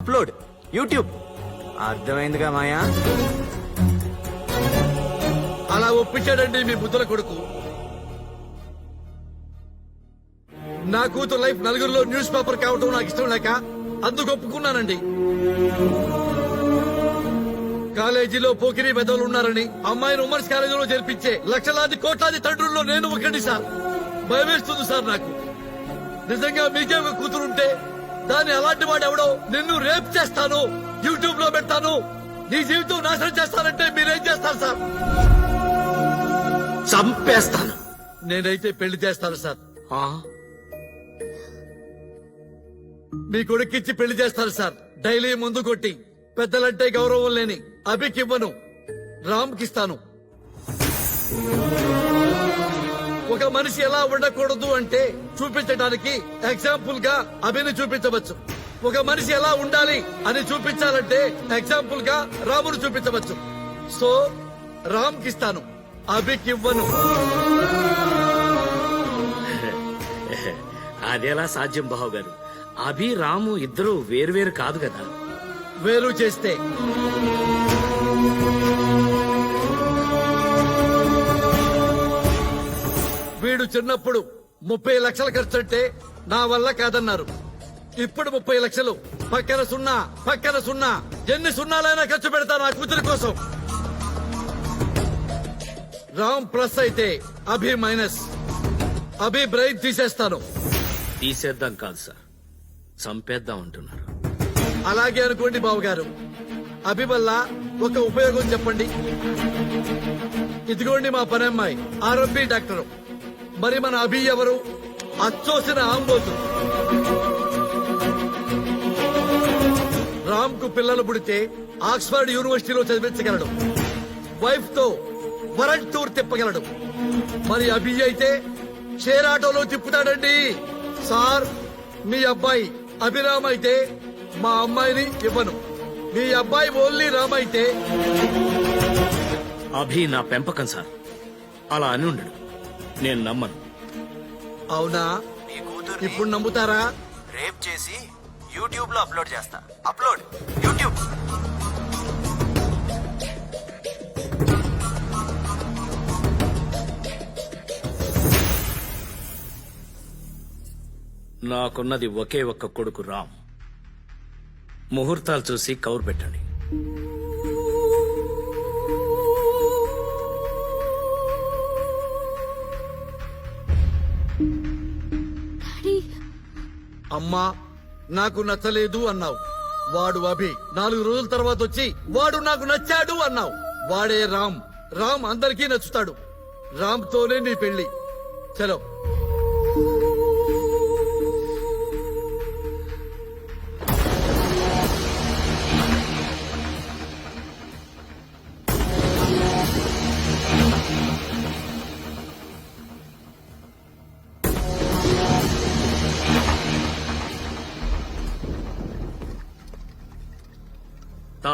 Upload YouTube. అర్థమైందిగా మాయా? అలా ఒప్పించాడండి మీ బుద్ధుల కొడుకు. నా కూతురు లైఫ్ నలుగురిలో న్యూస్ పేపర్ కావటం నాకు ఇష్టం లేక అందుకు ఒప్పుకున్నానండి. కాలేజీలో పోకిరి పెద్దలు ఉన్నారని అమ్మాయిని ఉమెన్స్ కాలేజీలో చేర్పించే లక్షలాది కోట్లాది తండ్రుల్లో నేను ఒకటి సార్. భయమేస్తుంది సార్ నాకు. నిజంగా మీకే ఒక కూతురుంటే దాన్ని అలాంటి వాడు ఎవడో నిన్ను రేప్ చేస్తాను యూట్యూబ్లో పెడతాను. నీ జీవితం నాశనం చేస్తానంటే మీరేం చేస్తారు సార్? చంపేస్తాను. నేనైతే పెళ్ళి చేస్తాను సార్. ఆ? మీ కొడుక్కిచ్చి పెళ్ళి చేస్తాను సార్. డైలీ ముందు కొట్టి. పెద్దలంటే గౌరవం లేని అభికివ్వను రామ్కిస్తాను ఒక మనిషి ఎలా ఉండకూడదు అంటే చూపించడానికి ఎగ్జాంపుల్గా అభిని చూపించవచ్చు. ఒక మనిషి ఎలా ఉండాలి అని చూపించాలంటే ఎగ్జాంపుల్గా రామును చూపించవచ్చు. సో రామ్కిస్తాను అభికివ్వను అదెలా సాధ్యం బావు గారు? అభి రాము ఇద్దరు వేరువేరు కాదు కదా? వేరు చేస్తే. వీడు చిన్నప్పుడు ముప్పై లక్షలు ఖర్చంటే నా వల్ల కాదన్నారు. ఇప్పుడు ముప్పై లక్షలు. పక్కన సున్నా పక్కన సున్నా. ఎన్ని సున్నాలైనా ఖర్చు పెడతా నా కూతురి కోసం. రామ్ ప్లస్ అయితే అభి మైనస్. అభి బ్రెయిన్ తీసేస్తాను. తీసేద్దాం కాదు సార్. చంపేద్దాం అంటున్నారు. అలాగే అనుకోండి బాబు గారు అభి వల్ల ఒక ఉపయోగం చెప్పండి. ఇదిగోండి మా పని అమ్మాయి ఆరోగ్య డాక్టర్. మరి మన అభి ఎవరు? అచ్చోసిన ఆంబోతు. రామ్కు పిల్లలు పుడితే ఆక్స్ఫర్డ్ యూనివర్సిటీలో చదివించగలడు. వైఫ్తో వరల్డ్ టూర్ తిప్పగలడు. మరి అభి అయితే షేర్ ఆటోలో తిప్పుతాడండి. సార్ మీ అబ్బాయి అభిరామ్ అయితే మా అమ్మాయిని ఇవ్వను. మీ అబ్బాయి ఓన్లీ రామ్ అయితే అభి నా పెంపకం సార్. అలా అని ఉండడు. నేను నమ్మను. అవునా? నీ కూతురు ఇప్పుడు నమ్ముతారా? రేప్ చేసి యూట్యూబ్లో అప్లోడ్ చేస్తా. అప్లోడ్. యూట్యూబ్. నాకున్నది ఒకే ఒక్క కొడుకు రామ్. ముహూర్తాలు చూసి కౌరు పెట్టండి. అమ్మా నాకు నచ్చలేదు అన్నావు. వాడు అభి నాలుగు రోజుల తర్వాత వచ్చి వాడు నాకు నచ్చాడు అన్నావు. వాడే రామ్. రామ్ అందరికీ నచ్చుతాడు. రామ్ తోనే నీ పెళ్ళి చలో.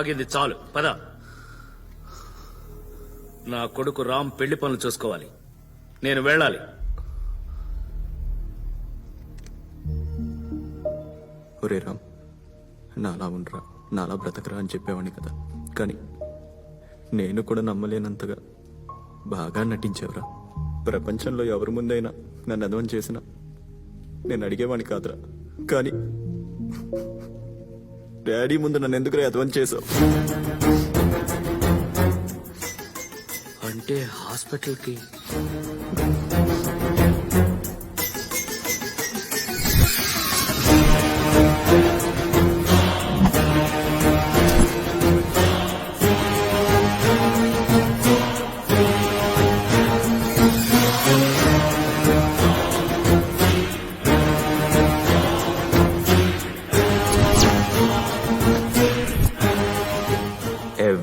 ఆగింది. చాలు పద. నా కొడుకు రామ్ పెళ్ళి పనులు చూసుకోవాలి. నేను వెళ్ళాలి. ఒరే రామ్ నాలా ఉండరా నాలా బ్రతకరా అని చెప్పేవాడిని కదా. కానీ నేను కూడా నమ్మలేనంతగా బాగా నటించావురా. ప్రపంచంలో ఎవరి ముందైనా నన్ను అదవం చేసినా నేను అడిగేవాడిని కాదురా. కానీ డాడీ ముందు నన్ను ఎందుకు అదవం చేసావు అంటే హాస్పిటల్కి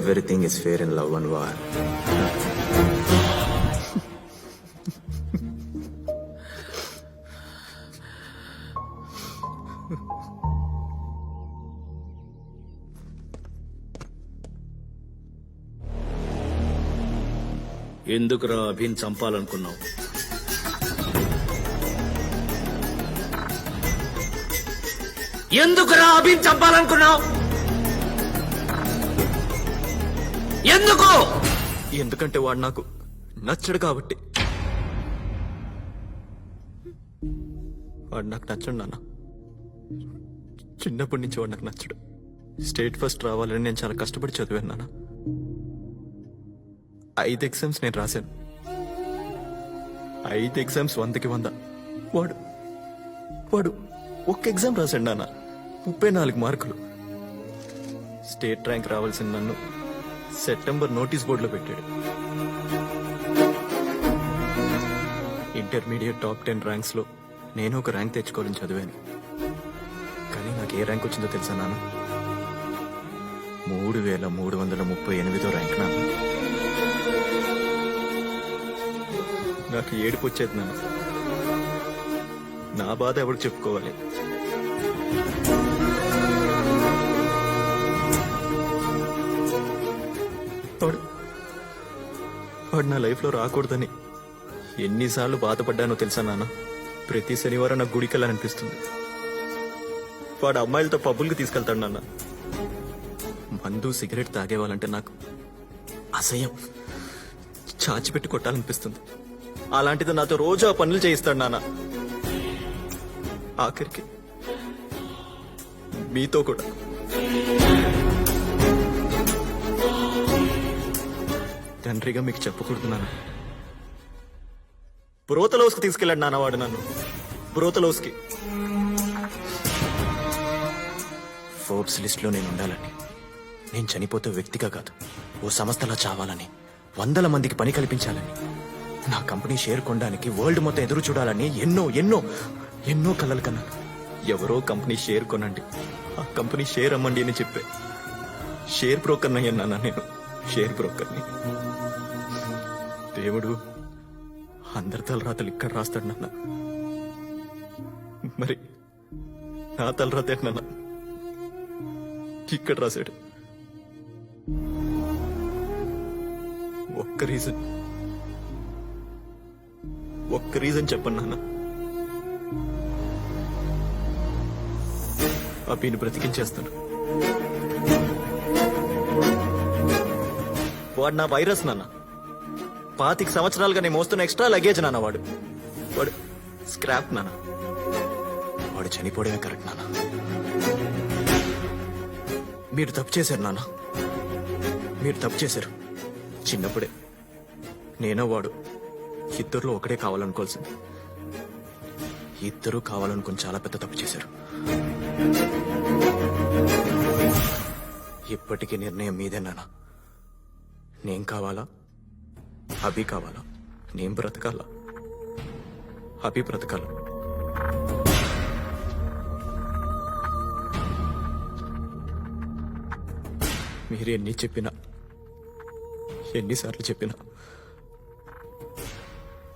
everything is fair in love and war ఎందుకురా అభిన్ చంపాలనుకున్నావు? ఎందుకురా అభిన్ చంపాలనుకున్నావు? ఎందుకు? ఎందుకంటే వాడు నాకు నచ్చడు కాబట్టి. వాడు నాకు నచ్చడు నాన్న. చిన్నప్పటి నుంచి వాడు నాకు నచ్చడు. స్టేట్ ఫస్ట్ రావాలని నేను చాలా కష్టపడి చదివాను నాన్న. ఐదు ఎగ్జామ్స్ నేను రాశాను. ఐదు ఎగ్జామ్స్ వందకి వంద. వాడు వాడు ఒక్క ఎగ్జామ్ రాశాడు నాన్న. ముప్పై నాలుగు మార్కులు. స్టేట్ ర్యాంక్ రావాల్సిన నన్ను. సెప్టెంబర్ నోటీస్ బోర్డులో పెట్టాడు. ఇంటర్మీడియట్ టాప్ టెన్ ర్యాంక్స్లో నేను ఒక ర్యాంక్ తెచ్చుకోవాలని చదివాను. కానీ నాకు ఏ ర్యాంక్ వచ్చిందో తెలుసా నాన్న? మూడు వేల మూడు వందల ముప్పై ఎనిమిదో ర్యాంక్ నాన్న. నాకు ఏడుపు వచ్చేది నాన్న. నా బాధ ఎవరు చెప్పుకోవాలి? వాడు నా లైఫ్లో రాకూడదని ఎన్నిసార్లు బాధపడ్డానో తెలుసా నాన్న? ప్రతి శనివారం నాకు గుడికి వెళ్ళాలనిపిస్తుంది వాడు అమ్మాయిలతో పబ్బులకి తీసుకెళ్తాడు నాన్న. మందు సిగరెట్ తాగేవాళ్ళంటే నాకు అసహ్యం. చాచిపెట్టి కొట్టాలనిపిస్తుంది. అలాంటిది నాతో రోజు ఆ పనులు చేయిస్తాడు నాన్న. ఆఖరికి మీతో కూడా. తండ్రిగా మీకు చెప్పకూడదు బ్రోతలోస్కి తీసుకెళ్ళాడు నాన్నవాడు నన్ను. బ్రోతలోస్కి. ఫోర్బ్స్ లిస్ట్లో నేను ఉండాలని నేను చనిపోతే వ్యక్తిగా కాదు. ఓ సంస్థలా చావాలని వందల మందికి పని కల్పించాలని నా కంపెనీ షేర్ కొనడానికి వరల్డ్ మొత్తం ఎదురు చూడాలని ఎన్నో ఎన్నో ఎన్నో కలలు కన్నాను ఎవరో కంపెనీ షేర్ కొనండి. ఆ కంపెనీ షేర్ అమ్మండి అని చెప్పే. షేర్ బ్రోకర్ అయ్యాను నేను. షేర్ బ్రోకర్ని. దేవుడు అందరి తలరాతలు ఇక్కడ రాస్తాడు నాన్న. మరి నా తలరాత నాన్న? ఇక్కడ రాశాడు. ఒక్క రీజన్. ఒక్క రీజన్ చెప్పండి నాన్న. అభిని బ్రతికించేస్తాను. వాడు నా వైరస్ నాన్న. పాతిక సంవత్సరాలుగా నేను మోస్తున్న ఎక్స్ట్రా లగేజ్ నాన్న వాడు. వాడు స్క్రాప్ నాన్న. వాడు చనిపోవడమే కరెక్ట్ నాన్న. మీరు తప్పు చేశారు నాన్న. మీరు తప్పు చేశారు. చిన్నప్పుడే. నేనో వాడు. ఇద్దరులో ఒకడే కావాలనుకోవాల్సింది. ఇద్దరు కావాలనుకుని చాలా పెద్ద తప్పు చేశారు. ఇప్పటికీ నిర్ణయం మీదే నాన్న. నేను కావాలా? అభి కావాలా? నేను బ్రతకాలా? అభి బ్రతకాలా? మీరు ఎన్ని చెప్పినా ఎన్నిసార్లు చెప్పినా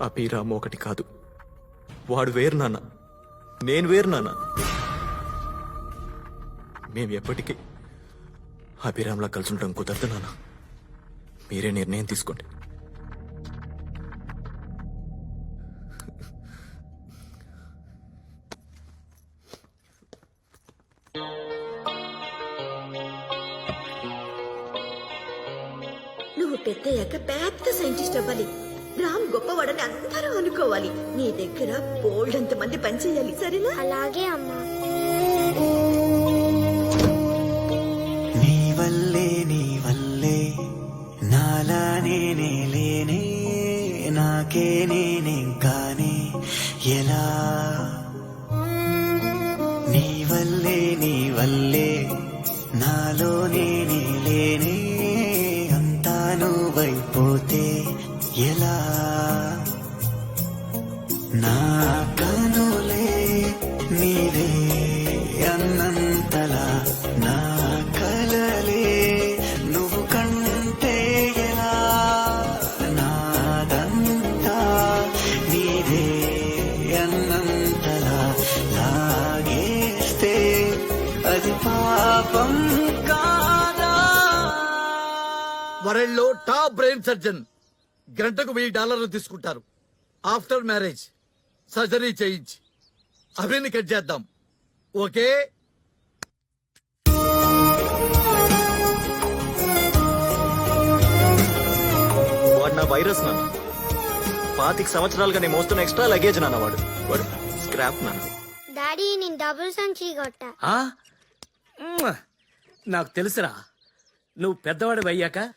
అభిరామ్ ఒకటి కాదు. వాడు వేరు నాన్న. నేను వేరు నాన్న. మేము ఎప్పటికీ అభిరామ్లా కలిసి ఉండడం కుదరదు నాన్న. మీరే నిర్ణయం తీసుకోండి. పెద్దయ్యాక పెద్ద సైంటిస్ట్ అవ్వాలి. రామ్ గొప్పవాడని అందరూ అనుకోవాలి. నీ దగ్గర బోల్డ్ అంత మంది పనిచేయాలి సరేనా? అలాగే అమ్మా. నీ వల్లే నీ వల్లే నాలా నేనే లేనే నాకే నేనే గానే ఎలా ఎలా నా కనులే నీవే అన్నంతలా నా కలలే నువ్వు కంటే ఎలా నాదంతా నీవే అన్నంతలా లాగేస్తే అది పాపం కాదా? వరల్డ్ టాప్ బ్రెయిన్ సర్జన్ గంటకు వెయ్యి డాలర్లు తీసుకుంటారు. After marriage. సర్జరీ చేయించి. అవన్నీ కట్ చేద్దాం. ఓకే? వాడు నా వైరస్ నాన్న. పాతిక సంవత్సరాలుగా నేను మోస్తున్న ఎక్స్ట్రా లగేజ్ నాన్న వాడు. వాడు స్క్రాప్ నాన్న. డాడీ నేను డబుల్ సంచి కొట్టా. ఆ? నాకు తెలుసురా. నువ్వు పెద్దవాడు అయ్యాక